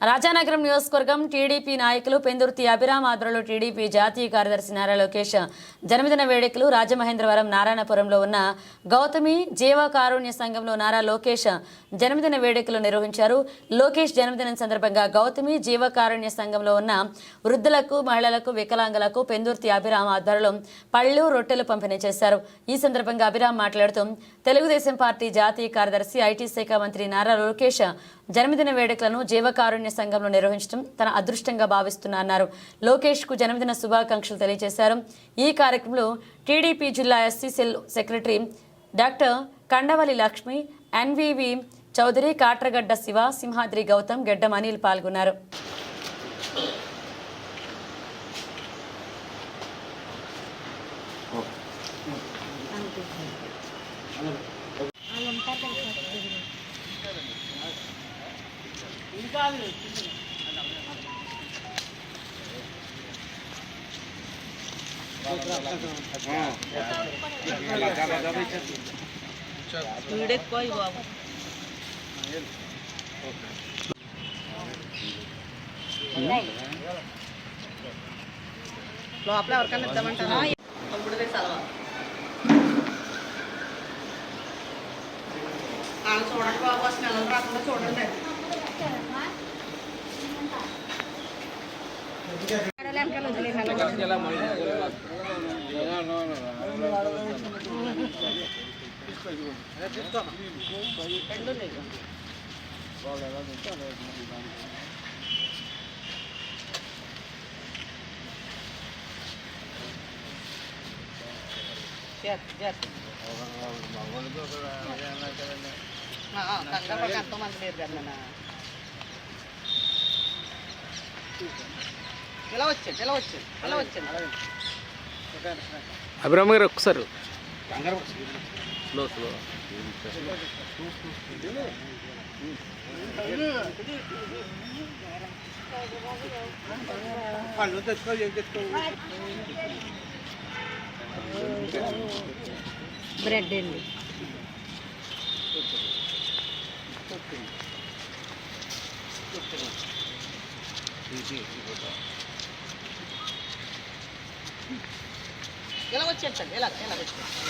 రాజానగరం నియోజకవర్గం టీడీపీ నాయకులు పెందుర్తి అభిరామ్ ఆధ్వర్యంలో టీడీపీ జాతీయ కార్యదర్శి నారా లోకేష్ జన్మదిన వేడుకలు రాజమహేంద్రవరం నారాయణపురంలో ఉన్న గౌతమి జీవ కారుణ్య సంఘంలో నారా లోకేష్ జన్మదిన వేడుకలు నిర్వహించారు. లోకేష్ జన్మదినం సందర్భంగా గౌతమి జీవ కారుణ్య సంఘంలో ఉన్న వృద్ధులకు మహిళలకు వికలాంగులకు పెందుర్తి అభిరామ్ ఆధ్వర్యంలో పళ్ళు రొట్టెలు పంపిణీ చేశారు. ఈ సందర్భంగా అభిరామ్ మాట్లాడుతూ తెలుగుదేశం పార్టీ జాతీయ కార్యదర్శి ఐటీ శాఖ మంత్రి నారా లోకేష్ జన్మదిన వేడుకలను జీవకారుణ్య సంఘంలో నిర్వహించడం తన అదృష్టంగా భావిస్తున్నారన్నారు లోకేష్కు జన్మదిన శుభాకాంక్షలు తెలియజేశారు. ఈ కార్యక్రమంలో టీడీపీ జిల్లా SC cell secretary doctor Kandavali Lakshmi NVV Chowdary Katragadda Siva Simhadri Gautam Gedda Anil పాల్గొన్నారు. Thank you. లోపల ఎవరికైనా ఇద్దామంటారా తమ్ముడు వేసి అలవా వాళ్ళు చూడండి బాబు అసలు నెలలు రాకుండా చూడండి రెండు ఉన్నాయి. చేత్- చేత్. ఆ, ఆ, కంగారు పడక ఎంతోమంది లేరు కదా నాన్న. ఇలా వచ్చండి ఇలా వచ్చండి ఇలా వచ్చండి అభిరామ్ గారు ఒకసారి. Slow slow. బ్రెడ్ ఎలా ఇలా ఎలా ఇలా ఇలా వచ్చేయండి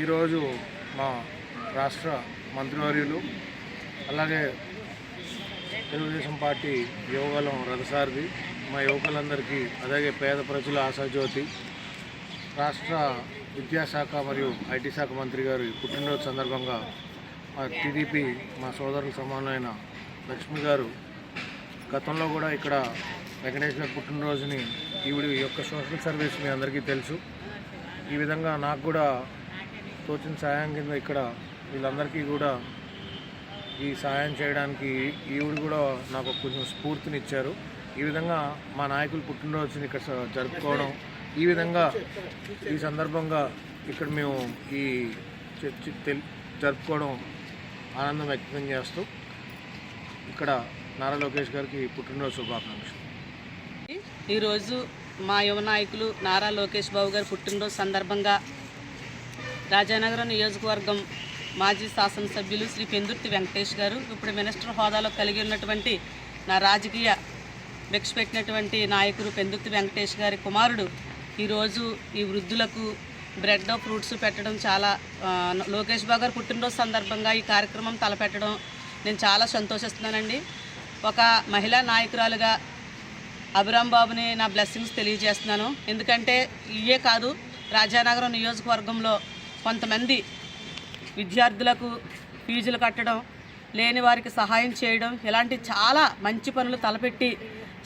ఈరోజు మా రాష్ట్ర మంత్రివర్యులు అలాగే తెలుగుదేశం పార్టీ యువగలం రథసారథి మా యువకులందరికీ అలాగే పేద ప్రజల ఆశాజ్యోతి రాష్ట్ర విద్యాశాఖ మరియు ఐటీ శాఖ మంత్రి గారి పుట్టినరోజు సందర్భంగా మా టీడీపీ మా సోదరుల సమానమైన లక్ష్మి గారు గతంలో కూడా ఇక్కడ వెంకటేష్ గారి పుట్టినరోజుని ఈవిడ యొక్క సోషల్ సర్వీస్ మీ అందరికీ తెలుసు. ఈ విధంగా నాకు కూడా తోచిన సాయం కింద ఇక్కడ వీళ్ళందరికీ కూడా ఈ సాయం చేయడానికి ఈవిడ కూడా నాకు కొంచెం స్ఫూర్తినిచ్చారు. ఈ విధంగా మా నాయకులు పుట్టినరోజుని ఇక్కడ జరుపుకోవడం ఈ విధంగా ఈ సందర్భంగా ఇక్కడ మేము ఈ తెల్- జరుపుకోవడం ఆనందం వ్యక్తం చేస్తూ ఇక్కడ నారా లోకేష్ గారికి పుట్టినరోజు శుభాకాంక్షలు. ఈరోజు మా యువ నాయకులు నారా లోకేష్ బాబు గారి పుట్టినరోజు సందర్భంగా రాజానగరం నియోజకవర్గం మాజీ శాసనసభ్యులు శ్రీ పెందుర్తి వెంకటేష్ గారు. ఇప్పుడు మినిస్టర్ హోదాలో కలిగి ఉన్నటువంటి నా రాజకీయ భిక్ష పెట్టినటువంటి నాయకుడు పెందుర్తి వెంకటేష్ గారి కుమారుడు. ఈరోజు ఈ వృద్ధులకు బ్రెడ్ ఫ్రూట్స్ పెట్టడం చాలా లోకేష్ బాబు గారు పుట్టినరోజు సందర్భంగా ఈ కార్యక్రమం తలపెట్టడం నేను చాలా సంతోషిస్తున్నానండి. ఒక మహిళా నాయకురాలుగా అభిరామ్ బాబుని నా బ్లెస్సింగ్స్ తెలియజేస్తున్నాను. ఎందుకంటే ఇవే కాదు రాజానగరం నియోజకవర్గంలో కొంతమంది విద్యార్థులకు ఫీజులు కట్టడం లేని వారికి సహాయం చేయడం ఇలాంటి చాలా మంచి పనులు తలపెట్టి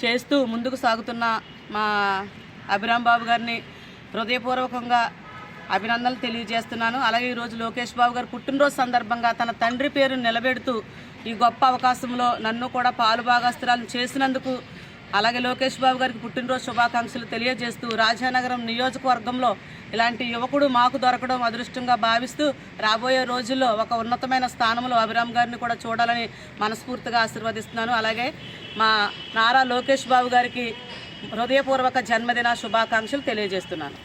చేస్తూ ముందుకు సాగుతున్న మా అభిరామ్ బాబు గారిని హృదయపూర్వకంగా అభినందనలు తెలియజేస్తున్నాను. అలాగే ఈరోజు లోకేష్ బాబు గారు పుట్టినరోజు సందర్భంగా తన తండ్రి పేరు నిలబెడుతూ ఈ గొప్ప అవకాశంలో నన్ను కూడా పాలు భాగస్తురాలను చేసినందుకు అలాగే లోకేష్ బాబు గారికి పుట్టినరోజు శుభాకాంక్షలు తెలియజేస్తూ రాజానగరం నియోజకవర్గంలో ఇలాంటి యువకుడు మాకు దొరకడం అదృష్టంగా భావిస్తూ రాబోయే రోజుల్లో ఒక ఉన్నతమైన స్థానంలో అభిరామ్ గారిని కూడా చూడాలని మనస్ఫూర్తిగా ఆశీర్వదిస్తున్నాను. అలాగే మా నారా లోకేష్ బాబు గారికి హృదయపూర్వక జన్మదిన శుభాకాంక్షలు తెలియజేస్తున్నాను.